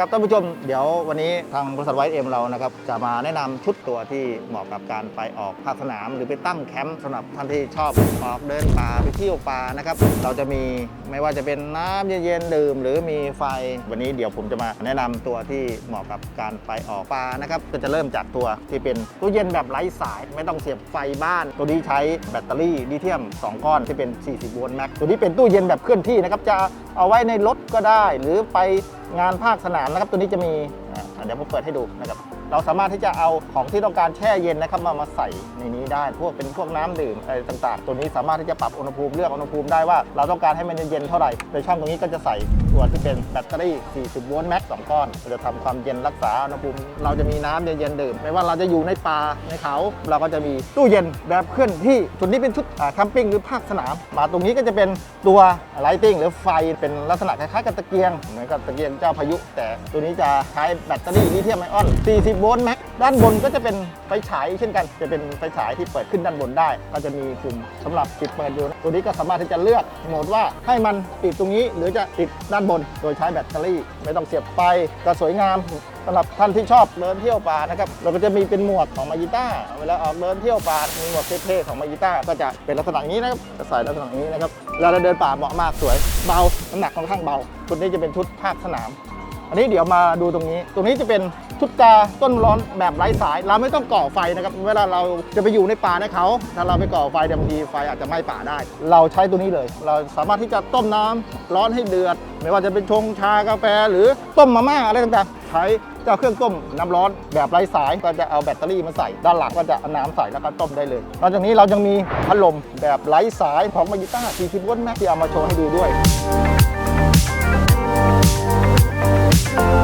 ครับท่านผู้ชมเดี๋ยววันนี้ทางบริษัทไวท์เอ็มเรานะครับจะมาแนะนำชุดตัวที่เหมาะกับการไปออกภาคสนาม หรือไปตั้งแคมป์สำหรับท่านที่ชอบออกเดินป่าไปเที่ยวป่านะครับเราจะมีไม่ว่าจะเป็นน้ำเย็นๆดื่ม หรือมีไฟ วันนี้เดี๋ยวผมจะมาแนะนำตัวที่เหมาะกับการไปออกป่านะครับก็จะเริ่มจากตัวที่เป็นตู้เย็นแบบไร้สาย ไม่ต้องเสียบไฟบ้าน ตัวนี้ใช้แบตเตอรี่ลิเธียม 2 ก้อนที่เป็น 40 โวลต์แม็กตัวนี้เป็นตู้เย็นแบบเคลื่อนที่นะครับจะเอาไว้ในรถก็ได้ หรือไปงานภาคสนามนะครับ ตัวนี้จะมีเดี๋ยวผมเปิดให้ดูนะครับ เราสามารถที่จะเอาของที่ต้องการแช่เย็นนะครับมามาใส่ในนี้ได้ พวกเป็นพวกน้ำดื่มอะไรต่างๆ ตัวนี้สามารถที่จะปรับอุณหภูมิเลือกอุณหภูมิได้ว่าเราต้องการให้มันเย็นๆเท่าไหร่ในช่องตรงนี้ก็จะใส่ตัวที่เป็นแบตเตอรี่ 40 โวลต์แม็กสองก้อนจะทำความเย็นรักษาอุณหภูมิเราจะมีน้ำเย็นๆดื่มไม่ว่าเราจะอยู่ในป่าในเขา เราก็จะมีตู้เย็นแบบเคลื่อนที่ชุดนี้เป็นชุดแคมปิ้งหรือภาคสนาม มาตรงนี้ก็จะเป็นตัวไลติงหรือไฟเป็นลักษณะคล้ายๆกับตะเกียงเหมือนกับตะเกียงเจ้าพายุ แต่ตัวนี้จะใช้แบตเตอรี่ลิเธียมไอออน 40โวลต์แม็กด้านบนก็จะเป็นไฟฉายเช่นกัน จะเป็นไฟฉายที่เปิดขึ้นด้านบนได้ ก็จะมีปุ่มสำหรับปิดเปิดอยู่ ตัวนี้ก็สามารถที่จะเลือกโหมดว่าให้มันติดตรงนี้ หรือจะติดด้านบน โดยใช้แบตเตอรี่ ไม่ต้องเสียบไฟก็สวยงามสำหรับท่านที่ชอบเดินเที่ยวป่านะครับเราก็จะมีเป็นหมวกของมายิต้าเวลาออกเดินเที่ยวป่ามีหมวกเท่ๆของมายิต้าก็จะเป็นลักษณะนี้นะครับจะใส่ลักษณะนี้นะครับเวลาเราเดินป่าเหมาะมากสวยเบาน้ำหนักค่อนข้างเบาชุดนี้จะเป็นชุดภาคสนาม อันนี้เดี๋ยวมาดูตรงนี้ ตรงนี้จะเป็นชุดกาต้นร้อนแบบไร้สาย เราไม่ต้องก่อไฟนะครับ เวลาเราจะไปอยู่ในป่าในเขา ถ้าเราไปก่อไฟเดี๋ยวบางทีไฟอาจจะไหม้ป่าได้ เราใช้ตัวนี้เลย เราสามารถที่จะต้มน้ำร้อนให้เดือด ไม่ว่าจะเป็นชงชากาแฟ หรือต้มมาม่าอะไรต่างๆ ใช้เจ้าเครื่องต้มน้ำร้อนแบบไร้สายก็จะเอาแบตเตอรี่มาใส่ ด้านหลังก็จะเอาน้ำใส่แล้วก็ต้มได้เลยนอกจากนี้เรายังมีพัดลมแบบไร้สายของมายิต้า40โวลต์แม็กที่เอามาโชว์ให้ดูด้วย